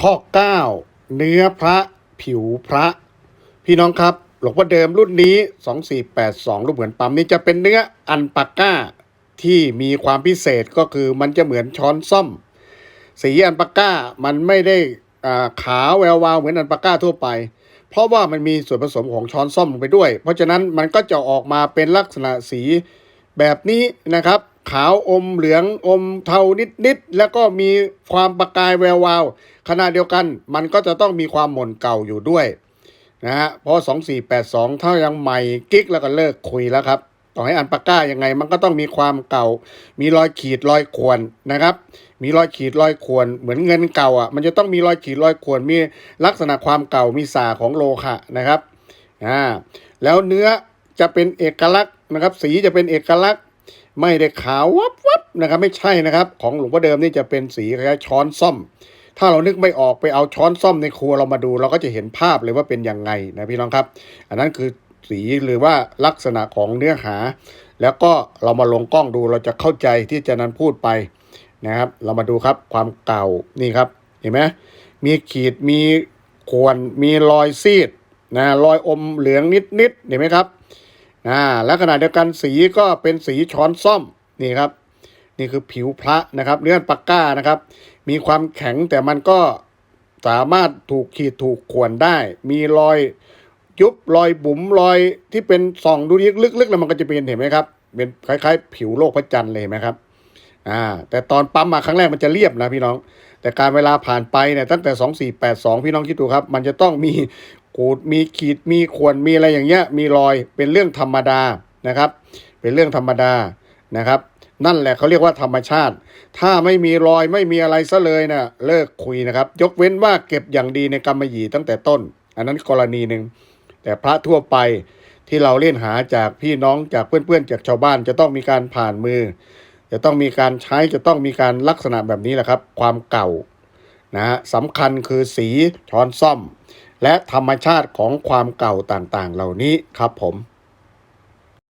ข้อ 9 เนื้อพระผิวพระ พี่น้องครับ หลวงพ่อเดิมรุ่นนี้ 2482 รูปเหมือนปั๊มนี้จะเป็นเนื้ออันปาก้า ที่มีความพิเศษก็คือมันจะเหมือนช้อนซ่อม สีอันปาก้ามันไม่ได้อ่าขาวแวววาวเหมือนอันปาก้าทั่วไป เพราะว่ามันมีส่วนผสมของช้อนซ่อมลงไปด้วย เพราะฉะนั้นมันก็จะออกมาเป็นลักษณะสีแบบนี้นะครับ ขาวอมเหลืองอมเทานิดๆแล้วก็มีความประกายแวววาวขณะเดียวกันมันก็จะต้องมีความหม่นเก่าอยู่ด้วยนะฮะเพราะ 2482 ถ้ายังใหม่กิ๊กแล้วก็เลิกคุยแล้วครับ ต่อให้อันปากก้ายังไง มันก็ต้องมีความเก่า มีรอยขีดรอยข่วนนะครับ มีรอยขีดรอยข่วนเหมือนเงินเก่าอะมันจะต้องมีรอยขีดรอยข่วนมีลักษณะความเก่ามีสาของโลหะนะครับอ่าแล้วเนื้อจะเป็นเอกลักษณ์นะครับ สีจะเป็นเอกลักษณ์ ไม่ได้ขาววับวับนะครับ ไม่ใช่นะครับ ของหลวงพ่อเดิมนี่จะเป็นสีคล้ายช้อนซ่อม ถ้าเรานึกไม่ออกไปเอาช้อนซ่อมในครัวเรามาดู เราก็จะเห็นภาพเลยว่าเป็นยังไงนะพี่น้องครับ อันนั้นคือสีหรือว่าลักษณะของเนื้อหา แล้วก็เรามาลงกล้องดูเราจะเข้าใจที่จะนั้นพูดไปนะครับ เรามาดูครับความเก่านี่ครับ เห็นไหมมีขีดมีข่วนมีรอยซีดนะรอยอมเหลืองนิดๆเห็นไหมครับ อ่าและขณะเดียวกันสีก็เป็นสีช้อนซ่อมนี่ครับ นี่คือผิวพระนะครับเนื้อปากก้านะครับ มีความแข็งแต่มันก็สามารถถูกขีดถูกข่วนได้ มีรอยยุบรอยบุ๋มรอยที่เป็นส่องดูลึกๆแล้วมันก็จะเป็นเห็นไหมครับเป็นคล้ายๆ ผิวโลกพระจันทร์เลยเห็นไหมครับอ่าแต่ตอนปั๊มมาครั้งแรกมันจะเรียบนะพี่น้อง แต่การเวลาผ่านไปเนี่ยตั้งแต่ 2482 พี่น้องคิดดูครับ มันจะต้องมี ขูดมีขีดมีข่วนมีอะไรอย่างเงี้ยมีรอยเป็นเรื่องธรรมดานะครับ เป็นเรื่องธรรมดานะครับ นั่นแหละเขาเรียกว่าธรรมชาติ ถ้าไม่มีรอยไม่มีอะไรซะเลยนะเลิกคุยนะครับ ยกเว้นว่าเก็บอย่างดีในกำมะหยี่ตั้งแต่ต้น อันนั้นกรณีหนึ่งแต่พระทั่วไปที่เราเล่นหาจากพี่น้องจากเพื่อนๆ จากชาวบ้านจะต้องมีการผ่านมือ จะต้องมีการใช้จะต้องมีการลักษณะแบบนี้แหละครับ ความเก่านะฮะสำคัญคือสีช้อนซ่อม และธรรมชาติของความเก่าต่างๆ เหล่านี้ครับผม